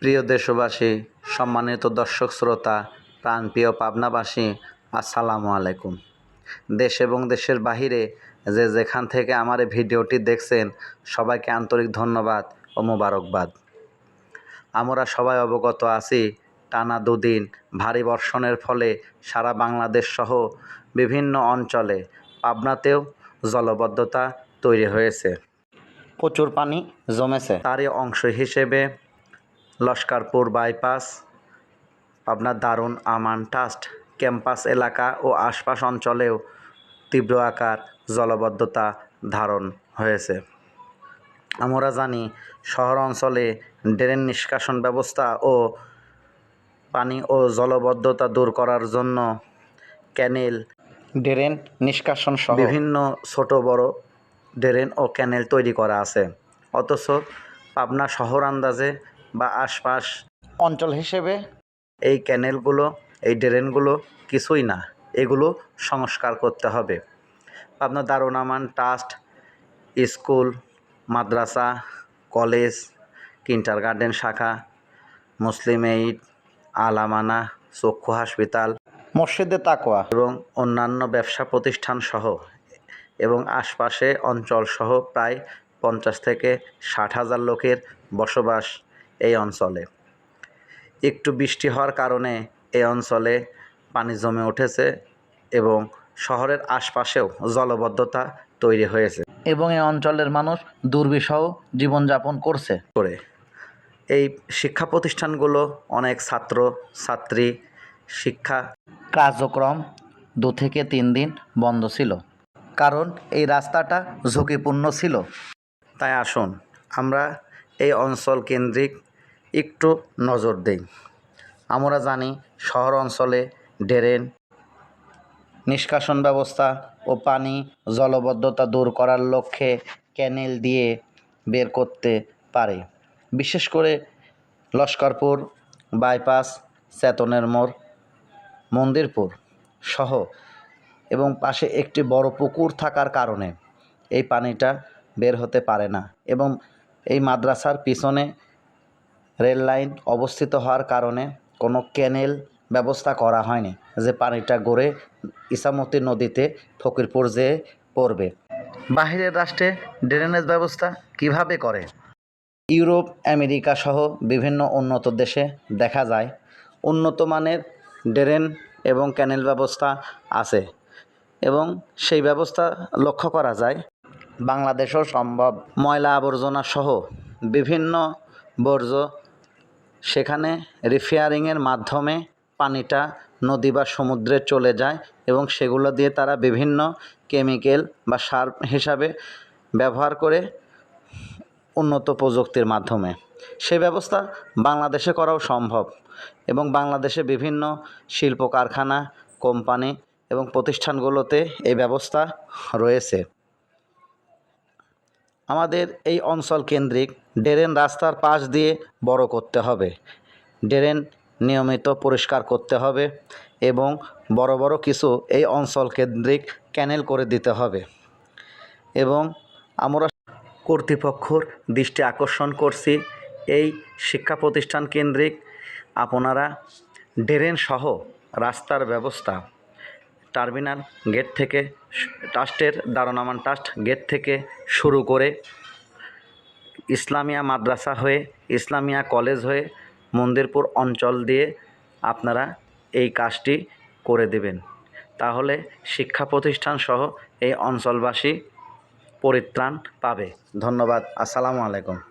প্রিয় দেশবাসী, সম্মানিত দর্শক শ্রোতা, প্রাণপ্রিয় পাবনাবাসী, আসসালামু আলাইকুম। দেশ এবং দেশের বাহিরে যে যেখান থেকে আমার ভিডিওটি দেখছেন, সবাইকে আন্তরিক ধন্যবাদ ও মোবারকবাদ। আমরা সবাই অবগত আছি, টানা দুদিন ভারী বর্ষণের ফলে সারা বাংলাদেশ সহ বিভিন্ন অঞ্চলে পাবনাতেও জলবদ্ধতা তৈরি হয়েছে। প্রচুর পানি জমেছে। তারই অংশ হিসেবে লস্করপুর বাইপাস আপনার দারুণ আমান ট্রাস্ট, ক্যাম্পাস এলাকা ও আশপাশ অঞ্চলেও তীব্র আকার জলবদ্ধতা ধারণ হয়েছে। আমরা জানি শহর অঞ্চলে ড্রেন নিষ্কাশন ব্যবস্থা ও পানি ও জলবদ্ধতা দূর করার জন্য ক্যানেল, ড্রেন নিষ্কাশন সহ বিভিন্ন ছোট বড় ড্রেন ও ক্যানেল তৈরি করা আছে। অথচ পাবনা শহর আন্দাজে বা আশপাশ অঞ্চল হিসেবে এই ক্যানেলগুলো এই ড্রেনগুলো কিছুই না। এগুলো সংস্কার করতে হবে। পাবনা দারুণ আমান ট্রাস্ট স্কুল মাদ্রাসা কলেজ কিন্টার গার্ডেন শাখা মুসলিম এইড আলামানা চক্ষু হাসপাতাল মসজিদে তাকোয়া এবং অন্যান্য ব্যবসা প্রতিষ্ঠান সহ এবং আশপাশে অঞ্চল সহ প্রায় পঞ্চাশ থেকে ষাট হাজার লোকের বসবাস এই অঞ্চলে। একটু বৃষ্টি হওয়ার কারণে এই অঞ্চলে পানি জমে উঠেছে এবং শহরের আশপাশেও জলবদ্ধতা তৈরি হয়েছে এবং এই অঞ্চলের মানুষ দুর্বিষহ জীবনযাপন করছে। করে এই শিক্ষা প্রতিষ্ঠানগুলো অনেক ছাত্র, ছাত্রী, শিক্ষা কার্যক্রম দু থেকে তিন দিন বন্ধ ছিল। কারণ এই রাস্তাটা ঝুঁকিপূর্ণ ছিল। তাই আসুন, আমরা এই অঞ্চল কেন্দ্রিক একটু নজর দেই। আমরা জানি শহর অঞ্চলে ড্রেন, নিষ্কাশন ব্যবস্থা ও পানি জলবদ্ধতা দূর করার লক্ষ্যে ক্যানেল দিয়ে বের করতে পারে। বিশেষ করে লস্করপুর, বাইপাস, চেতনের মোড়, মন্দিরপুর সহ এবং পাশে একটি বড় পুকুর থাকার কারণে এই পানিটা বের হতে পারে না এবং এই মাদ্রাসার পিছনে রেল লাইন অবস্থিত হওয়ার কারণে কোনো ক্যানেল ব্যবস্থা করা হয়নি, যে পানিটা গড়ে ইসামতি নদীতে ফকিরপুর যেয়ে পড়বে। বাহিরের রাষ্ট্রে ড্রেনেজ ব্যবস্থা কীভাবে করে? ইউরোপ, আমেরিকা সহ বিভিন্ন উন্নত দেশে দেখা যায় উন্নত মানের ড্রেন এবং ক্যানেল ব্যবস্থা আছে এবং সেই ব্যবস্থা লক্ষ্য করা যায়। বাংলাদেশেও সম্ভব ময়লা আবর্জনা সহ বিভিন্ন বর্জ্য সেখানে রিফেয়ারিংয়ের মাধ্যমে পানিটা নদী বা সমুদ্রে চলে যায় এবং সেগুলো দিয়ে তারা বিভিন্ন কেমিক্যাল বা সার হিসাবে ব্যবহার করে উন্নত প্রযুক্তির মাধ্যমে। সে ব্যবস্থা বাংলাদেশে করাও সম্ভব এবং বাংলাদেশে বিভিন্ন শিল্প কারখানা কোম্পানি এবং প্রতিষ্ঠানগুলোতে এই ব্যবস্থা রয়েছে। আমাদের এই অঞ্চল কেন্দ্রিক ড্রেন রাস্তার পাশ দিয়ে বড় করতে হবে। ড্রেন নিয়মিত পরিষ্কার করতে হবে এবং বড় বড় কিছু এই অঞ্চল কেন্দ্রিক ক্যানেল করে দিতে হবে এবং আমরা কর্তৃপক্ষর দৃষ্টি আকর্ষণ করছি। এই শিক্ষা প্রতিষ্ঠান কেন্দ্রিক আপনারা ড্রেন সহ রাস্তার ব্যবস্থা টার্মিনাল গেট থেকে ট্রাস্টের দারুণামান ট্রাস্ট গেট থেকে শুরু করে ইসলামিয়া মাদ্রাসা হয়ে ইসলামিয়া কলেজ হয়ে মন্দিরপুর অঞ্চল দিয়ে আপনারা এই কাজটি করে দেবেন। তাহলে শিক্ষা প্রতিষ্ঠান সহ এই অঞ্চলবাসী পরিত্রাণ পাবে। ধন্যবাদ। আসসালামু আলাইকুম।